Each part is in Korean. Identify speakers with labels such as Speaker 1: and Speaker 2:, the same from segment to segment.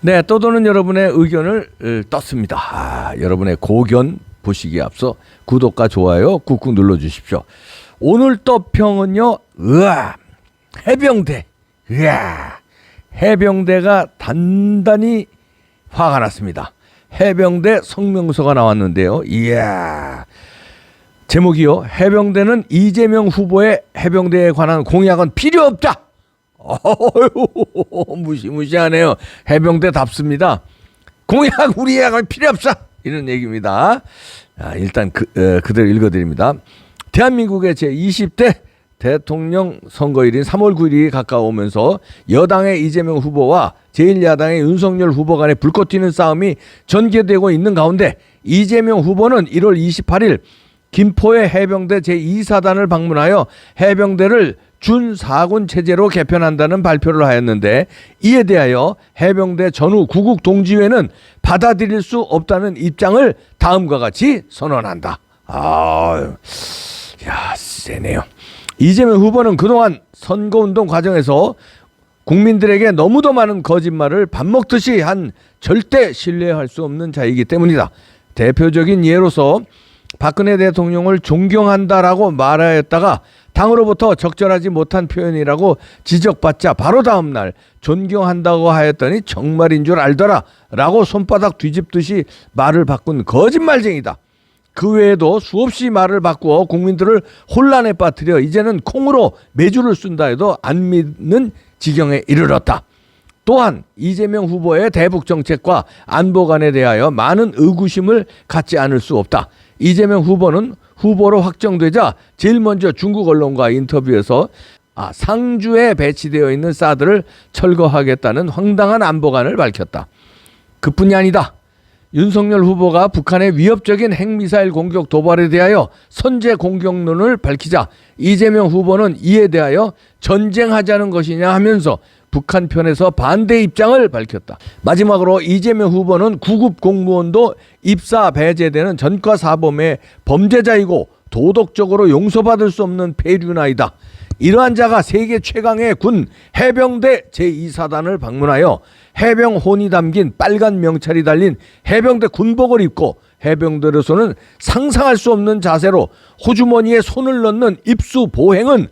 Speaker 1: 네, 떠도는 여러분의 의견을 을, 떴습니다. 아, 여러분의 고견 보시기에 앞서 구독과 좋아요 꾹꾹 눌러 주십시오. 오늘 떠평은요. 으아. 해병대. 으아. 해병대가 단단히 화가 났습니다. 해병대 성명서가 나왔는데요. 이야. 제목이요. 해병대는 이재명 후보의 해병대에 관한 공약은 필요 없다. 어휴, 무시무시하네요. 해병대답습니다. 공약 우리 약은 필요 없어. 이런 얘기입니다. 아, 일단 그, 어, 그대로 읽어드립니다. 대한민국의 제20대 대통령 선거일인 3월 9일이 가까우면서 여당의 이재명 후보와 제1야당의 윤석열 후보 간의 불꽃 튀는 싸움이 전개되고 있는 가운데 이재명 후보는 1월 28일 김포의 해병대 제2사단을 방문하여 해병대를 준사군 체제로 개편한다는 발표를 하였는데 이에 대하여 해병대 전후 구국 동지회는 받아들일 수 없다는 입장을 다음과 같이 선언한다. 아, 야 세네요. 이재명 후보는 그동안 선거운동 과정에서 국민들에게 너무도 많은 거짓말을 밥 먹듯이 한 절대 신뢰할 수 없는 자이기 때문이다. 대표적인 예로서 박근혜 대통령을 존경한다라고 말하였다가 당으로부터 적절하지 못한 표현이라고 지적받자 바로 다음 날 존경한다고 하였더니 정말인 줄 알더라 라고 손바닥 뒤집듯이 말을 바꾼 거짓말쟁이다. 그 외에도 수없이 말을 바꾸어 국민들을 혼란에 빠뜨려 이제는 콩으로 매주를 쓴다 해도 안 믿는 지경에 이르렀다. 또한 이재명 후보의 대북 정책과 안보 관에 대하여 많은 의구심을 갖지 않을 수 없다. 이재명 후보는 후보로 확정되자 제일 먼저 중국 언론과 인터뷰에서 아, 상주에 배치되어 있는 사드를 철거하겠다는 황당한 안보관을 밝혔다. 그뿐이 아니다. 윤석열 후보가 북한의 위협적인 핵미사일 공격 도발에 대하여 선제 공격론을 밝히자 이재명 후보는 이에 대하여 전쟁하자는 것이냐 하면서 북한 편에서 반대 입장을 밝혔다. 마지막으로 이재명 후보는 구급 공무원도 입사 배제되는 전과 사범의 범죄자이고 도덕적으로 용서받을 수 없는 폐륜아이다. 이러한 자가 세계 최강의 군 해병대 제2사단을 방문하여 해병 혼이 담긴 빨간 명찰이 달린 해병대 군복을 입고 해병대로서는 상상할 수 없는 자세로 호주머니에 손을 넣는 입수 보행은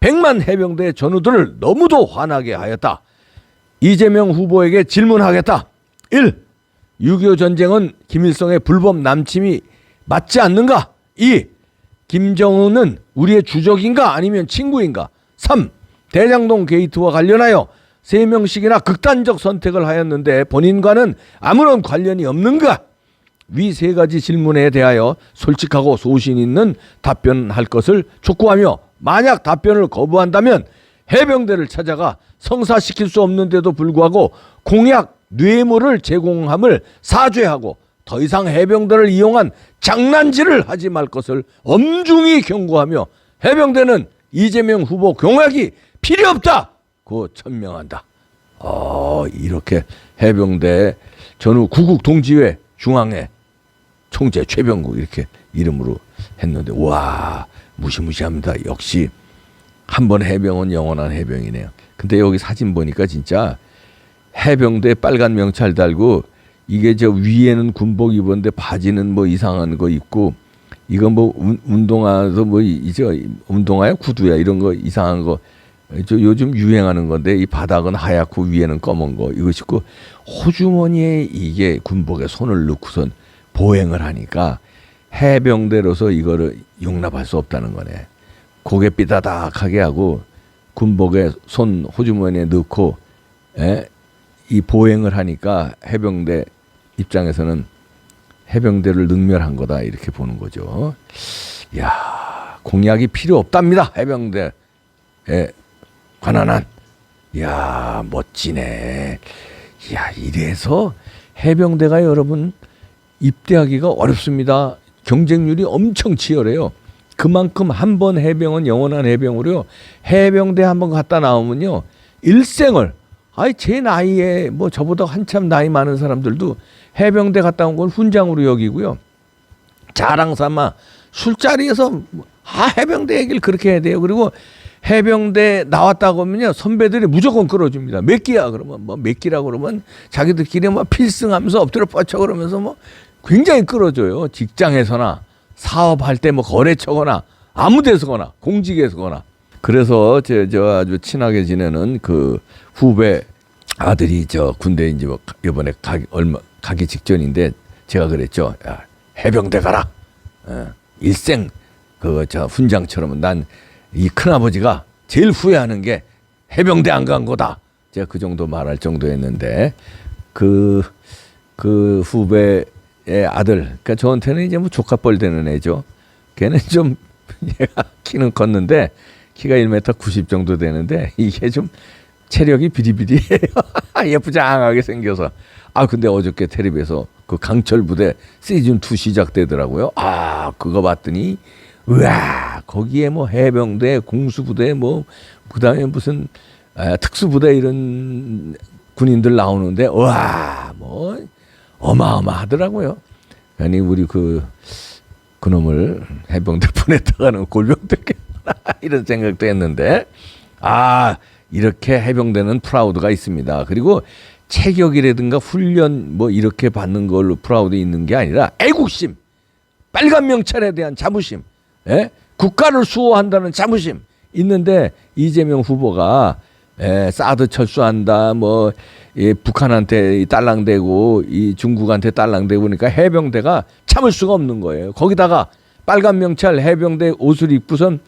Speaker 1: 백만 해병대 전우들을 너무도 화나게 하였다. 이재명 후보에게 질문하겠다. 1. 6.25 전쟁은 김일성의 불법 남침이 맞지 않는가? 2. 김정은은 우리의 주적인가 아니면 친구인가? 3. 대장동 게이트와 관련하여 세명씩이나 극단적 선택을 하였는데 본인과는 아무런 관련이 없는가? 위 세 가지 질문에 대하여 솔직하고 소신 있는 답변할 것을 촉구하며 만약 답변을 거부한다면 해병대를 찾아가 성사시킬 수 없는데도 불구하고 공약 뇌물을 제공함을 사죄하고 더 이상 해병대를 이용한 장난질을 하지 말 것을 엄중히 경고하며 해병대는 이재명 후보 공약이 필요 없다. 고 천명한다. 어, 이렇게 해병대 전후 구국 동지회 중앙회 총재 최병국 이렇게 이름으로 했는데 와 무시무시합니다. 역시 한 번 해병은 영원한 해병이네요. 근데 여기 사진 보니까 진짜 해병대 빨간 명찰 달고 이게 저 위에는 군복 입었는데 바지는 뭐 이상한 거 입고 이건 뭐 운- 운동화도 뭐 이저 운동화야? 구두야? 이런 거 이상한 거. 저 요즘 유행하는 건데 이 바닥은 하얗고 위에는 검은 거. 이거 신고 호주머니에 이게 군복에 손을 넣고선 보행을 하니까 해병대로서 이거를 용납할 수 없다는 거네. 고개 삐다닥하게 하고 군복에 손 호주머니에 넣고 에? 이 보행을 하니까 해병대 입장에서는 해병대를 능멸한 거다 이렇게 보는 거죠. 야 공약이 필요 없답니다 해병대에 관한 한. 야 멋지네. 야 이래서 해병대가 여러분 입대하기가 어렵습니다. 경쟁률이 엄청 치열해요. 그만큼 한 번 해병은 영원한 해병으로요. 해병대 한 번 갔다 나오면요. 일생을 아이 제 나이에 뭐 저보다 한참 나이 많은 사람들도 해병대 갔다 온걸 훈장으로 여기고요. 자랑 삼아 술자리에서 아 해병대 얘기를 그렇게 해야 돼요. 그리고 해병대 나왔다고 하면요 선배들이 무조건 끌어줍니다. 몇 기야 그러면 뭐 몇 기라 그러면 자기들끼리 뭐 필승하면서 엎드려 뻗쳐 그러면서 뭐 굉장히 끌어줘요. 직장에서나 사업할 때 뭐 거래처거나 아무 데서거나 공직에서거나 그래서 저, 저 아주 친하게 지내는 그 후배 아들이 저 군대 이제 뭐 이번에 가기 얼마 가기 직전인데 제가 그랬죠. 야, 해병대 가라. 어, 일생 그저 훈장처럼 난 이 큰아버지가 제일 후회하는 게 해병대 안 간 거다. 제가 그 정도 말할 정도였는데 그, 그 후배의 아들, 그러니까 저한테는 이제 뭐 조카뻘 되는 애죠. 걔는 좀 얘가 키는 컸는데 키가 1m 90 정도 되는데 이게 좀 체력이 비리비리해요. 예쁘장하게 생겨서. 아 근데 어저께 텔레비에서 그 강철 부대 시즌 2 시작되더라고요. 아 그거 봤더니 우 와 거기에 뭐 해병대 공수부대 뭐 그다음에 무슨 아, 특수부대 이런 군인들 나오는데 와뭐 어마어마하더라고요. 아니 우리 그 그놈을 해병대 보냈다가는 골병 됐겠구나 이런 생각도 했는데 아 이렇게 해병대는 프라우드가 있습니다. 그리고 체격이라든가 훈련 뭐 이렇게 받는 걸로 프라우드 있는 게 아니라 애국심, 빨간 명찰에 대한 자부심, 예? 국가를 수호한다는 자부심 있는데 이재명 후보가 예, 사드 철수한다, 뭐 예, 북한한테 딸랑대고 이 중국한테 딸랑대고 그러니까 해병대가 참을 수가 없는 거예요. 거기다가 빨간 명찰 해병대 옷을 입고선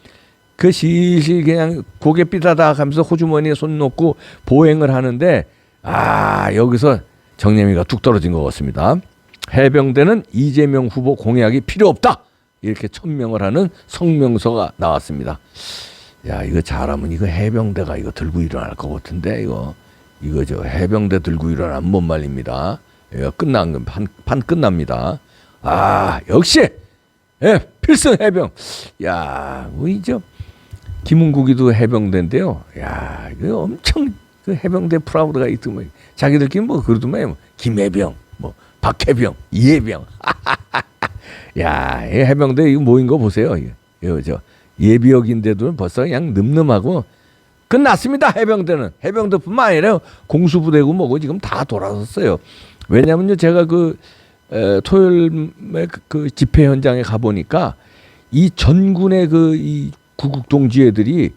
Speaker 1: 그 실실 그냥 고개 삐다닥 하면서 호주머니에 손 놓고 보행을 하는데 아 여기서 정념이가 뚝 떨어진 것 같습니다. 해병대는 이재명 후보 공약이 필요 없다 이렇게 천명을 하는 성명서가 나왔습니다. 야 이거 잘하면 이거 해병대가 이거 들고 일어날 것 같은데 이거 이거 저 해병대 들고 일어나면 못 말립니다. 이거 끝난 건판 판 끝납니다. 아 역시 예 필승 해병. 야저 김은국이도 해병대인데요. 야, 이거 엄청 그 해병대 프라우드가 있더만 자기들끼리 뭐 그러더만 뭐 김해병, 뭐 박해병, 이해병. 야, 이 해병대 이거 모인 거 보세요. 이거, 저 예비역인데도 벌써 그냥 늠름하고 끝났습니다. 해병대는 해병대뿐만 아니라 공수부대고 뭐고 지금 다 돌아섰어요. 왜냐면요, 제가 그 에, 토요일에 그, 그 집회 현장에 가 보니까 이 전군의 그 이 구국 동지애들이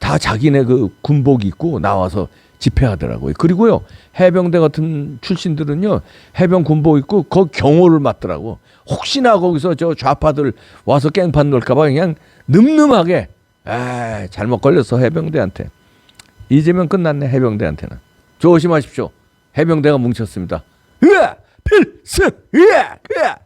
Speaker 1: 다 자기네 그 군복 입고 나와서 집회하더라고요. 그리고요 해병대 같은 출신들은요 해병 군복 입고 거 경호를 맡더라고. 혹시나 거기서 저 좌파들 와서 깽판 놀까봐 그냥 늠름하게 아 잘못 걸렸어 해병대한테. 이재명 끝났네 해병대한테는. 조심하십시오. 해병대가 뭉쳤습니다. 으아 필승 으아 으아